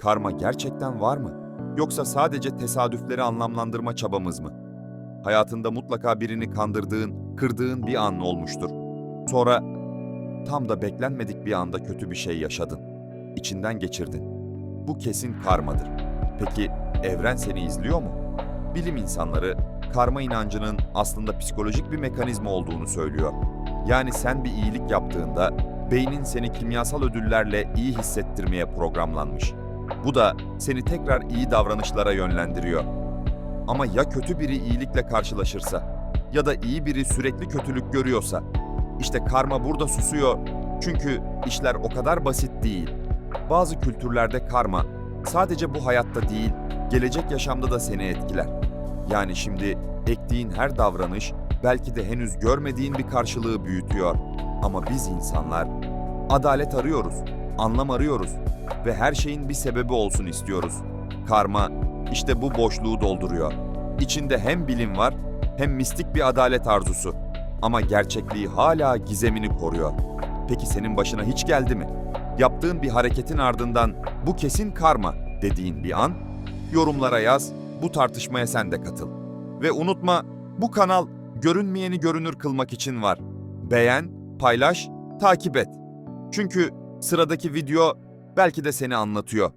Karma gerçekten var mı? Yoksa sadece tesadüfleri anlamlandırma çabamız mı? Hayatında mutlaka birini kandırdığın, kırdığın bir an olmuştur. Sonra tam da beklenmedik bir anda kötü bir şey yaşadın. İçinden geçirdin. Bu kesin karmadır. Peki evren seni izliyor mu? Bilim insanları karma inancının aslında psikolojik bir mekanizma olduğunu söylüyor. Yani sen bir iyilik yaptığında beynin seni kimyasal ödüllerle iyi hissettirmeye programlanmış. Bu da seni tekrar iyi davranışlara yönlendiriyor. Ama ya kötü biri iyilikle karşılaşırsa ya da iyi biri sürekli kötülük görüyorsa işte karma burada susuyor. Çünkü işler o kadar basit değil. Bazı kültürlerde karma sadece bu hayatta değil, gelecek yaşamda da seni etkiler. Yani şimdi ektiğin her davranış belki de henüz görmediğin bir karşılığı büyütüyor. Ama biz insanlar adalet arıyoruz, anlam arıyoruz ve her şeyin bir sebebi olsun istiyoruz. Karma işte bu boşluğu dolduruyor. İçinde hem bilim var hem mistik bir adalet arzusu. Ama gerçekliği hala gizemini koruyor. Peki senin başına hiç geldi mi? Yaptığın bir hareketin ardından bu kesin karma dediğin bir an yorumlara yaz, bu tartışmaya sen de katıl. Ve unutma bu kanal görünmeyeni görünür kılmak için var. Beğen, paylaş, takip et. Çünkü sıradaki video belki de seni anlatıyor.